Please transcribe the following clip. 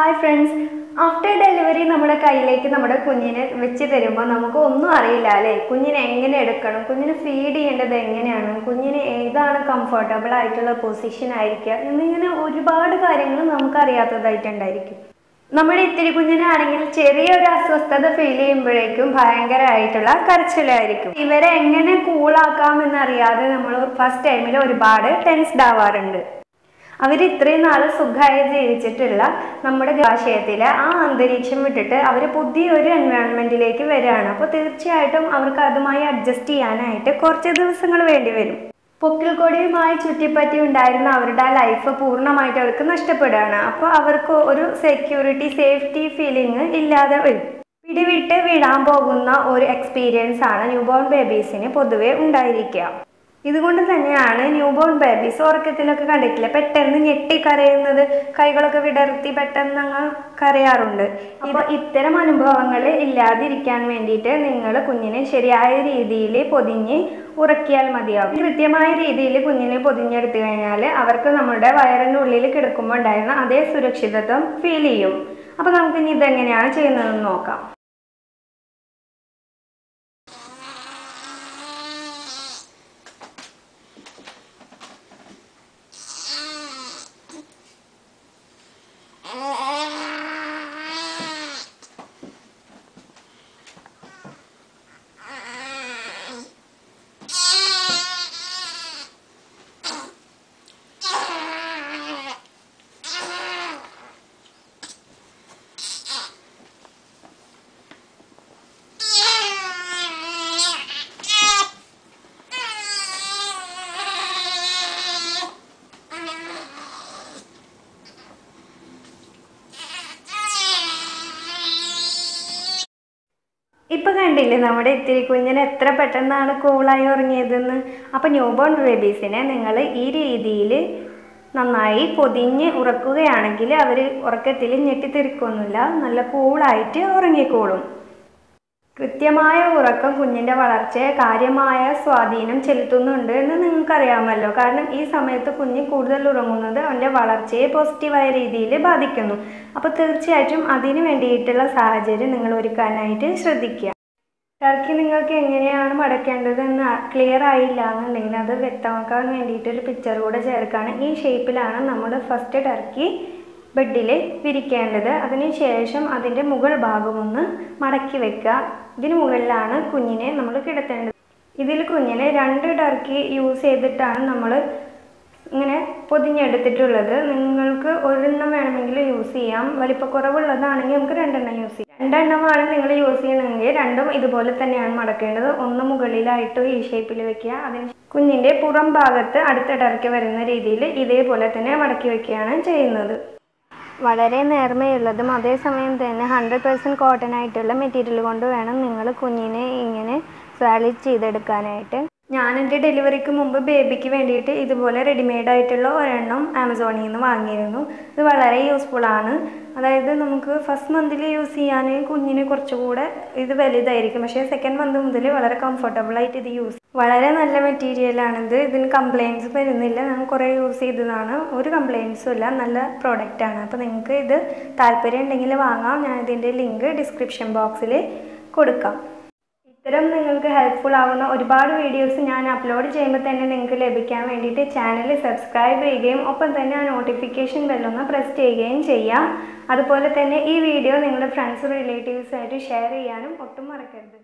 Hi friends after delivery നമ്മുടെ കയ്യിലേക്ക് നമ്മുടെ കുഞ്ഞിനെ വെച്ച് തരുമ്പോൾ നമുക്ക് ഒന്നും അറിയില്ല അല്ലേ? കുഞ്ഞിനെ എങ്ങനെ എടുക്കണം? കുഞ്ഞിനെ ഫീഡ് ചെയ്യേണ്ടത് എങ്ങനെയാണ്? കുഞ്ഞിന് ഏതാണ് കംഫർട്ടബിൾ ആയിട്ടുള്ള പൊസിഷൻ ആയിരിക്കുക? എന്നിങ്ങനെ ഒരുപാട് കാര്യങ്ങൾ നമുക്ക് അറിയാത്തതായിട്ടുണ്ടായിരിക്കും നമ്മുടെ ഇത്തിരി കുഞ്ഞിനാണെങ്കിൽ ചെറിയൊരു അസ്വസ്ഥത ഫീൽ ചെയ്യുമ്പോഴേക്കും ഭയങ്കരമായിട്ടുള്ള കരച്ചിലായിരിക്കും. ഇവരെ എങ്ങനെ കൂളാക്കാം എന്നറിയാതെ നമ്മൾ ഫസ്റ്റ് ടൈമിൽ ഒരുപാട് ടെൻസ്ഡ് ആവാറുണ്ട്. അവർ ഇത്രയും നാൾ സുഖമായി ജീവിച്ചിട്ടുള്ള നമ്മുടെ ഗാശയത്തിലെ ആ അന്തരീക്ഷം വിട്ടിട്ട് അവർ പുതിയൊരു എൻവയോൺമെന്റിലേക്ക് വരികയാണ്. അപ്പോൾ തീർച്ചയായിട്ടും അവർക്ക് അതുമായി അഡ്ജസ്റ്റ് ചെയ്യാനായിട്ട് കുറച്ച് ദിവസങ്ങൾ വേണ്ടി വരും. പൊക്കിൾക്കൊടിയുമായി ചുറ്റിപ്പറ്റി ഉണ്ടായിരുന്ന അവരുടെ ആ ലൈഫ് പൂർണമായിട്ട് അവർക്ക് നഷ്ടപ്പെടുകയാണ്. അപ്പോൾ അവർക്ക് ഒരു സെക്യൂരിറ്റി സേഫ്റ്റി ഫീലിംഗ് ഇല്ലാതെ വരും പിടിവിട്ട് വിടാൻ പോകുന്ന ഒരു എക്സ്പീരിയൻസ് ആണ് ന്യൂബോൺ ബേബീസിന് പൊതുവെ ഉണ്ടായിരിക്കുക. ഇതുകൊണ്ട് തന്നെയാണ് ന്യൂബോൺ ബേബീസ് ഉറക്കത്തിലൊക്കെ കണ്ടിട്ടില്ല? പെട്ടെന്ന് ഞെട്ടി കരയുന്നത് കൈകളൊക്കെ വിടർത്തി പെട്ടെന്ന് അങ്ങ് കരയാറുണ്ട്. അപ്പോൾ ഇത്തരം അനുഭവങ്ങൾ ഇല്ലാതിരിക്കാൻ വേണ്ടിയിട്ട് നിങ്ങൾ കുഞ്ഞിനെ ശരിയായ രീതിയിൽ പൊതിഞ്ഞ് ഉറക്കിയാൽ മതിയാവും. കൃത്യമായ രീതിയിൽ കുഞ്ഞിനെ പൊതിഞ്ഞെടുത്തു കഴിഞ്ഞാൽ അവർക്ക് നമ്മുടെ വയറിന്റെ ഉള്ളിൽ കിടക്കുമ്പോൾ ഉണ്ടായിരുന്ന അതേ സുരക്ഷിതത്വം ഫീൽ ചെയ്യും. അപ്പോൾ നമുക്കിനി ഇതെങ്ങനെയാണ് ചെയ്യുന്നതെന്ന് നോക്കാം. ഇപ്പൊ കണ്ടില്ലേ നമ്മുടെ ഇത്തിരി കുഞ്ഞിന് എത്ര പെട്ടെന്നാണ് കൂളായി ഉറങ്ങിയതെന്ന്? അപ്പൊ ന്യൂബോൺ ബേബീസിനെ നിങ്ങൾ ഈ രീതിയിൽ നന്നായി പൊതിഞ്ഞ് ഉറക്കുകയാണെങ്കിൽ അവർ ഉറക്കത്തിൽ ഞെട്ടിത്തെറിക്കൊന്നുമില്ല. നല്ല കൂളായിട്ട് ഉറങ്ങിക്കോളും. കൃത്യമായ ഉറക്കം കുഞ്ഞിന്റെ വളർച്ചയെ കാര്യമായ സ്വാധീനം ചെലുത്തുന്നുണ്ട് എന്ന് നിങ്ങൾക്കറിയാമല്ലോ. കാരണം ഈ സമയത്ത് കുഞ്ഞ് കൂടുതൽ ഉറങ്ങുന്നത് അവന്റെ വളർച്ചയെ പോസിറ്റീവായ രീതിയിൽ ബാധിക്കുന്നു. അപ്പോൾ തീർച്ചയായിട്ടും അതിന് വേണ്ടിയിട്ടുള്ള സാഹചര്യം നിങ്ങൾ ഒരുക്കാനായിട്ട് ശ്രദ്ധിക്കുക. ടർക്കി നിങ്ങൾക്ക് എങ്ങനെയാണ് മടക്കേണ്ടതെന്ന് ക്ലിയർ ആയില്ല എന്നുണ്ടെങ്കിൽ അത് വ്യക്തമാക്കാൻ വേണ്ടിയിട്ടൊരു പിക്ചർ കൂടെ ചേർക്കുകയാണ് ഈ ഷേപ്പിലാണ് നമ്മുടെ ഫസ്റ്റ് ടർക്കി ബെഡിൽ വിരിക്കേണ്ടത്. അതിനുശേഷം അതിന്റെ മുകൾ ഭാഗം ഒന്ന് മടക്കി വെക്കുക. ഇതിന് മുകളിലാണ് കുഞ്ഞിനെ നമ്മൾ കിടത്തേണ്ടത്. ഇതിൽ കുഞ്ഞിനെ രണ്ട് ടർക്കി യൂസ് ചെയ്തിട്ടാണ് നമ്മൾ ഇങ്ങനെ പൊതിഞ്ഞെടുത്തിട്ടുള്ളത്. നിങ്ങൾക്ക് ഒരെണ്ണം വേണമെങ്കിൽ യൂസ് ചെയ്യാം. വലിപ്പക്കുറവുള്ളതാണെങ്കിൽ നമുക്ക് രണ്ടെണ്ണം യൂസ് ചെയ്യാം. രണ്ടെണ്ണമാണ് നിങ്ങൾ യൂസ് ചെയ്യണമെങ്കിൽ രണ്ടും ഇതുപോലെ തന്നെയാണ് മടക്കേണ്ടത്. ഒന്ന് മുകളിലായിട്ട് ഈ ഷേപ്പിൽ വെക്കുക. അതിന് കുഞ്ഞിന്റെ പുറം ഭാഗത്ത് അടുത്ത ടർക്കി വരുന്ന രീതിയിൽ ഇതേപോലെ തന്നെ മടക്കി വെക്കുകയാണ് ചെയ്യുന്നത്. വളരെ നേർമയുള്ളതും അതേസമയം തന്നെ ഹൺഡ്രഡ് പെർസെന്റ് കോട്ടൺ ആയിട്ടുള്ള മെറ്റീരിയൽ കൊണ്ട് വേണം നിങ്ങൾ കുഞ്ഞിനെ ഇങ്ങനെ സാലിഡ് ചെയ്തെടുക്കാനായിട്ട്. ഞാൻ എന്റെ ഡെലിവറിക്ക് മുമ്പ് ബേബിക്ക് വേണ്ടിയിട്ട് ഇതുപോലെ റെഡിമെയ്ഡ് ആയിട്ടുള്ള ഒരെണ്ണം ആമസോണിൽ നിന്ന് വാങ്ങിയിരുന്നു. ഇത് വളരെ യൂസ്ഫുൾ ആണ്. അതായത് നമുക്ക് ഫസ്റ്റ് മന്തിൽ യൂസ് ചെയ്യാൻ കുഞ്ഞിന് കുറച്ചുകൂടെ ഇത് വലുതായിരിക്കും. പക്ഷേ സെക്കൻഡ് മന്ത് മുതൽ വളരെ കംഫർട്ടബിളായിട്ട് ഇത് യൂസ് വളരെ നല്ല മെറ്റീരിയലാണിത് ഇതിന് കംപ്ലയിൻസ് വരുന്നില്ല. ഞാൻ കുറേ യൂസ് ചെയ്തതാണ്. ഒരു കംപ്ലയിൻസും ഇല്ല. നല്ല പ്രോഡക്റ്റ് ആണ്. അപ്പോൾ നിങ്ങൾക്ക് ഇത് താല്പര്യം ഉണ്ടെങ്കിൽ വാങ്ങാം. ഞാൻ ഇതിന്റെ ലിങ്ക് ഡിസ്ക്രിപ്ഷൻ ബോക്സിൽ കൊടുക്കാം. ഇത്തരം നിങ്ങൾക്ക് ഹെൽപ്ഫുൾ ആവുന്ന ഒരുപാട് വീഡിയോസ് ഞാൻ അപ്ലോഡ് ചെയ്യുമ്പോൾ തന്നെ നിങ്ങൾക്ക് ലഭിക്കാൻ വേണ്ടിയിട്ട് ചാനൽ സബ്സ്ക്രൈബ് ചെയ്യുകയും ഒപ്പം തന്നെ ആ നോട്ടിഫിക്കേഷൻ ബെല്ലൊന്ന് പ്രസ് ചെയ്യുകയും ചെയ്യാം. അതുപോലെ തന്നെ ഈ വീഡിയോ നിങ്ങളുടെ ഫ്രണ്ട്സ് റിലേറ്റീവ്സായിട്ട് ഷെയർ ചെയ്യാനും ഒട്ടും മറക്കരുത്.